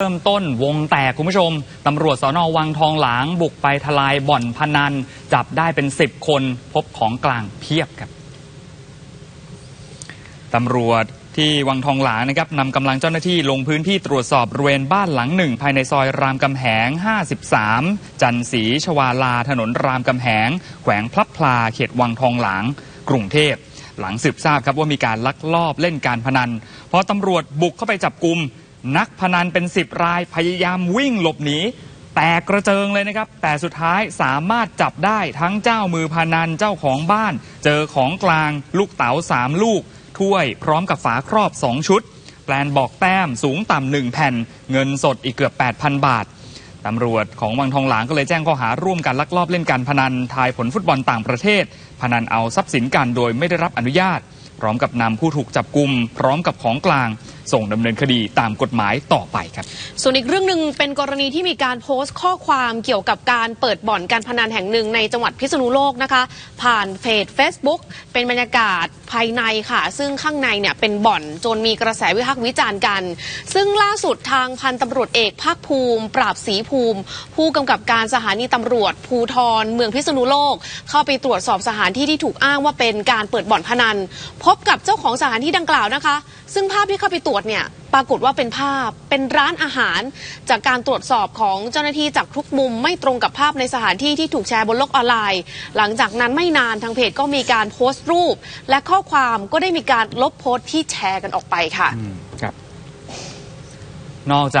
เริ่มต้นวงแตกคุณผู้ชม ตำรวจสอนอวังทองหลางบุกไปทลายบ่อนพนัน จับได้เป็น10คนพบของกลางเพียบครับ ตำรวจที่วังทองหลางนะครับนำกำลังเจ้าหน้าที่ลงพื้นที่ตรวจสอบบริเวณบ้านหลังหนึ่ง ภายในซอยรามกำแหง 53 จันสีชวาลา ถนนรามกำแหง แขวงพลับพลา เขตวังทองหลาง กรุงเทพหลังสืบทราบครับว่ามีการลักลอบเล่นการพนันพอตำรวจบุกเข้าไปจับกลุ่ม นักพนันเป็น 10 รายพยายามวิ่งหลบหนี แตกกระเจิงเลยนะครับ แต่สุดท้ายสามารถจับได้ทั้งเจ้ามือพนันเจ้าของบ้าน เจอของกลางลูกเต๋าสามลูก ถ้วยพร้อมกับฝาครอบ 2 ชุด แปลนบอกแต้มสูงต่ำหนึ่งแผ่น เงินสดอีกเกือบ 8,000 บาทตำรวจของวังทองหลางก็เลยแจ้งข้อหาร่วมกันลักลอบเล่นการพนันทายผลฟุตบอลต่างประเทศ พนันเอาทรัพย์สินกันโดยไม่ได้รับอนุญาต พร้อมกับนำผู้ถูกจับกลุ่มพร้อมกับของกลาง ส่งดำเนินคดีตามกฎหมายต่อไปครับ ส่วนอีกเรื่องหนึ่งเป็นกรณีที่มีการโพสต์ข้อความเกี่ยวกับการเปิดบ่อนการพนันแห่งหนึ่งในจังหวัดพิษณุโลกนะคะ ผ่านเพจ Facebook เป็นบรรยากาศภายในค่ะ ซึ่งข้างในเนี่ยเป็นบ่อนจนมีกระแสวิพากษ์วิจารณ์กัน ซึ่งล่าสุดทางพันตำรวจเอกภาคภูมิ ปราบศรีภูมิ ผู้กำกับการสถานีตำรวจภูทรเมืองพิษณุโลก เข้าไปตรวจสอบสถานที่ที่ถูกอ้างว่าเป็นการเปิดบ่อนพนัน พบกับเจ้าของสถานที่ดังกล่าวนะคะ ซึ่งภาพที่เข้าไปตรวจเนี่ยปรากฏว่าเป็นภาพเป็นร้านอาหาร จากการตรวจสอบของเจ้าหน้าที่จากทุกมุมไม่ตรงกับภาพในสถานที่ที่ถูกแชร์บนโลกออนไลน์ หลังจากนั้นไม่นานทางเพจก็มีการโพสต์รูป และข้อความก็ได้มีการลบโพสต์ที่แชร์กันออกไปค่ะ ครับ นอกจาก